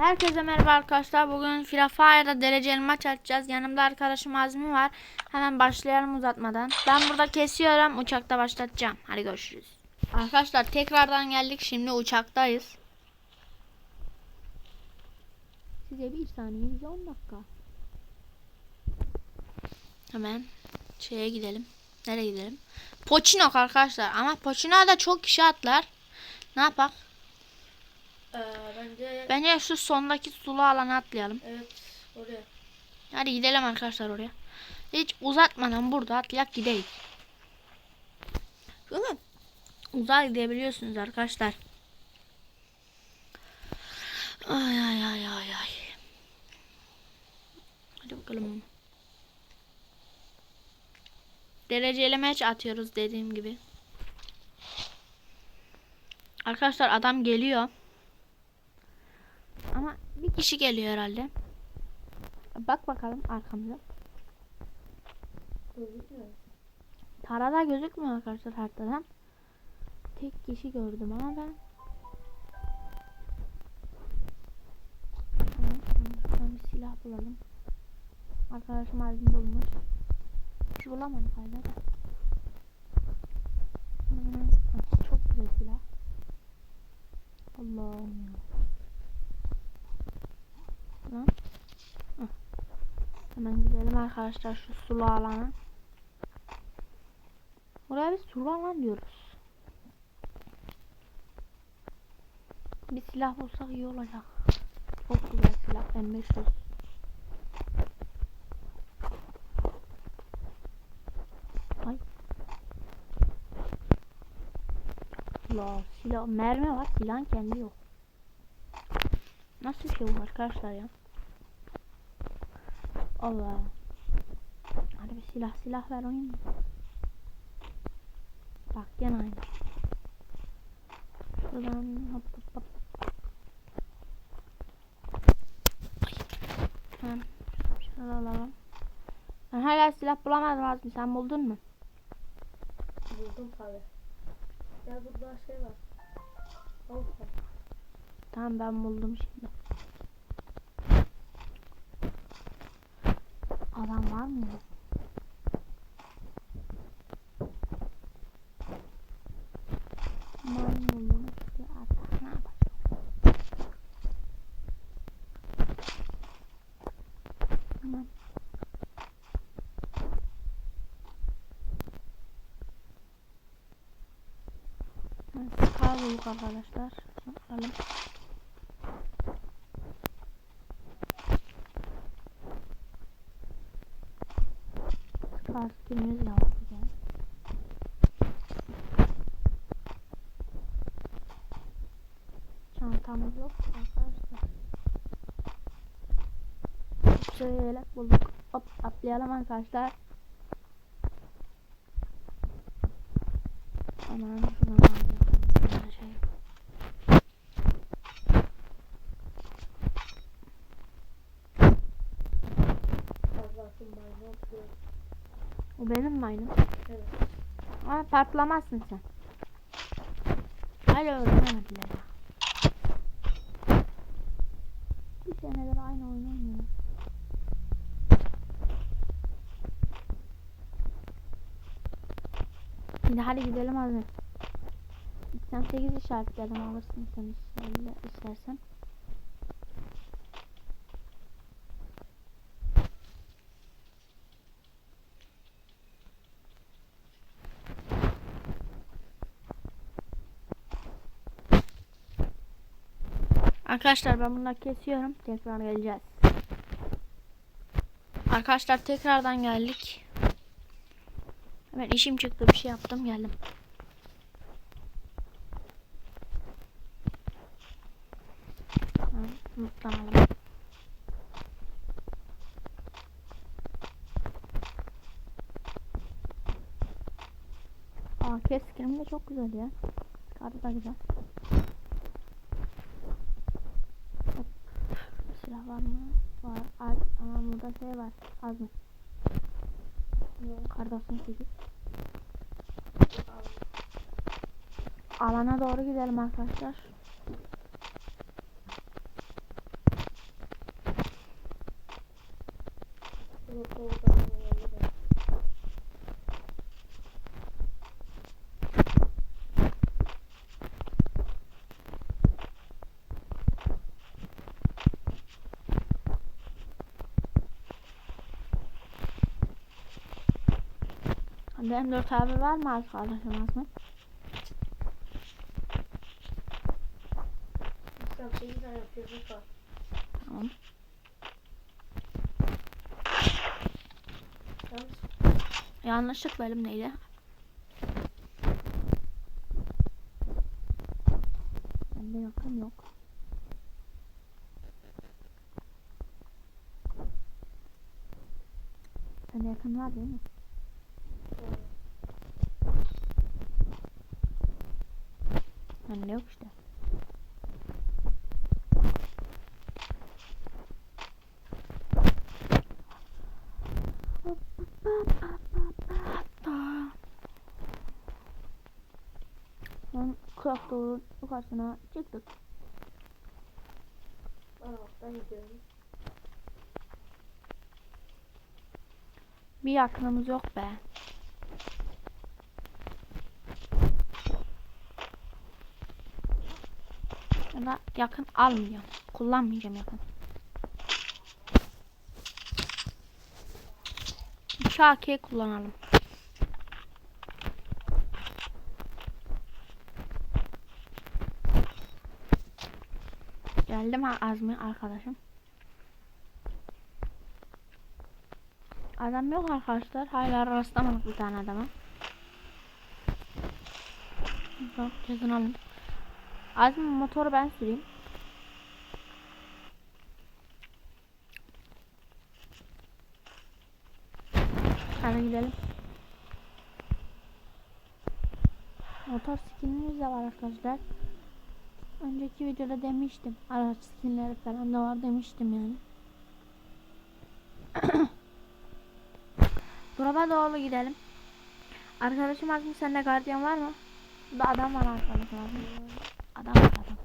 Herkese merhaba arkadaşlar. Bugün Free Fire'da dereceli maç açacağız. Yanımda arkadaşım Azmi var. Hemen başlayalım uzatmadan. Ben burada kesiyorum. Uçakta başlatacağım. Hadi görüşürüz. Arkadaşlar tekrardan geldik. Şimdi uçaktayız. Size bir saniye, bize 10 dakika. Hemen şeye gidelim. Nereye gidelim? Poçinok arkadaşlar. Ama Poçinok'a da çok kişi atlar. Ne yapak? Bence Bence şu sondaki sulu alana atlayalım. evet oraya. Hadi gidelim arkadaşlar oraya. Hiç uzatmadan burada atlayak gidelim. Mi? Uzağa gidebiliyorsunuz arkadaşlar. Ay ay ay ay ay. Hadi bakalım. Dereceli maç atıyoruz dediğim gibi. Arkadaşlar adam geliyor. Ama bir kişi geliyor herhalde. Bak bakalım arkamıza. Gözükmüyor. Tarada gözükmüyor arkadaşlar haritadan. Tek kişi gördüm ama ben. Tamam, bir silah bulalım. Arkadaşım albüm bulmuş. Hiç bulamadık hala da. Hmm, Çok güzel silah. Allah'ım ya. Lan. Ah. Hemen gidelim arkadaşlar şu sulu alana. Buraya biz sulu alan diyoruz. Bir silah bulsak iyi olacak. Çok güzel silah. M500. Ay. La silah mermi var silahın kendi yok. Nasıl şey bu arkadaşlar ya? Allah. Hadi bir silah silah ver oyun. Bak gene aynı. Şuradan hop hop hop. Tamam. Şunu alalım. Ben hala silah bulamadım Azmi. Sen buldun mu? Buldum tabi. Ya burada şey var. Var. Tamam ben buldum şimdi. Adam var mı? Buldum. Bir atak ne yapacağım? Tamam. Scar bulduk arkadaşlar. Alalım. Scar skinimiz de var güzel. Çantamız yok arkadaşlar. Şöyle bulduk. Hop atlayalım arkadaşlar. Aman alacağım. Şöyle şey. O benim mi aynı? Evet. Ama patlamazsın sen. Hala öğrenemediler ya. Bir senedir aynı oyun oynuyor. Şimdi hadi gidelim abi. 88 işaretledim alırsın sen istersen. Arkadaşlar ben bunları kesiyorum. Tekrar geleceğiz. Arkadaşlar tekrardan geldik. Hemen işim çıktı bir şey yaptım geldim. Tamam, Mutlanalım. Aa keskinim de çok güzel ya. Kartı da güzel. Silah var mı? Var. Az, ama burada şey var. Az mı? Kardasın 8. Alana doğru gidelim arkadaşlar. Benim dört abi var mı arkadaşım Azmi? İslam 8 tane yapıyoruz. Bak. Tamam. Yanlışlıkla elimdeydi. Bende yakın yok. Sende yakın var değil mi? Bende yok işte. Son Craft Door'un yukarısına çıktık. ben gidiyorum. Bir yakınımız yok be. Ya yakın almayacağım. Kullanmayacağım yakın. Şakiye kullanalım. Geldim Azmi arkadaşım. Adam yok arkadaşlar. Hala rastlamadık bir tane adama. Yok yazınalım. Azmi motoru ben süreyim. Hadi gidelim. Motor skinimiz de var arkadaşlar. Önceki videoda demiştim. Araç skinleri falan da var demiştim yani. Drop'a doğru gidelim. Arkadaşım Azmi sende gardiyan var mı? Burada adam var arkadaşım Azmi. Adam var adam.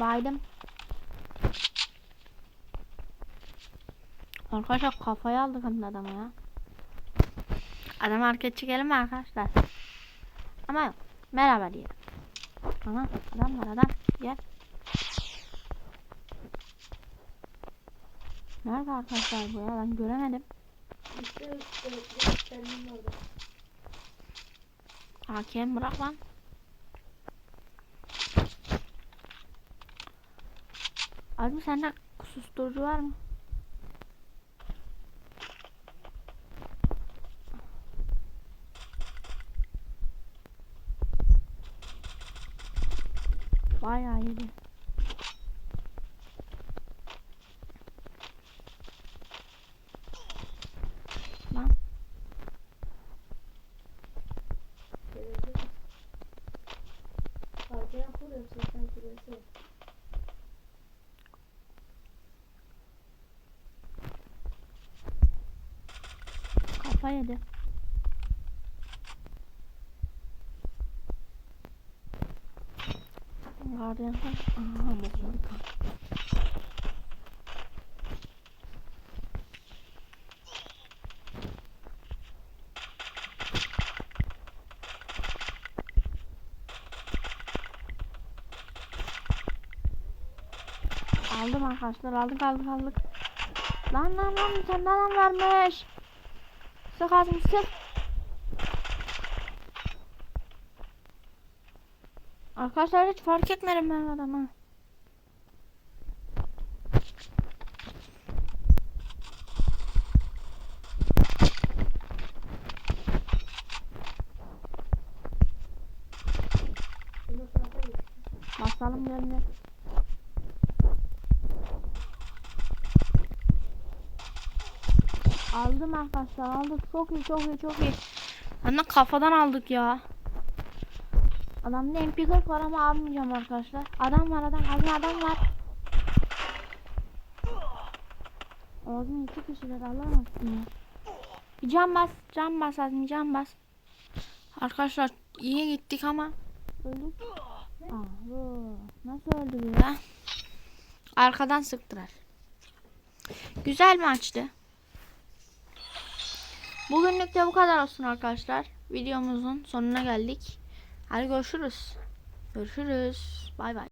Baydım. Arkadaşlar kafaya aldık hem de adamı ya. Adam hareket çekelim mi arkadaşlar? Ama yok. Merhaba diyelim. Aha adam var adam. Gel. Nerede arkadaşlar bu ya? Ben göremedim. İşte. Hakem bırak lan. Azmi sende susturucu var mı? Kafa yedi. Gardiyan Aha bokunu Aldım arkadaşlar aldık aldık aldık. Lan lan lan tane adam vermiş. Sık ağzını sık. Arkadaşlar hiç fark etmedim ben adamı. Basalım gelin. Aldım arkadaşlar aldık. Çok iyi çok iyi çok iyi. Anne kafadan aldık ya. Adamda MP40 var ama almayacağım arkadaşlar. Adam var adam. Azmi adam var. Azmi iki kişiler alamazsın ya. Bir can bas. Can bas Azmi can bas. Arkadaşlar iyi gittik ama öldük. Aa, nasıl öldü bu ya? Arkadan sıktılar. Güzel maçtı. Bugünlük de bu kadar olsun arkadaşlar. Videomuzun sonuna geldik. Hadi görüşürüz. Görüşürüz. Bay bay.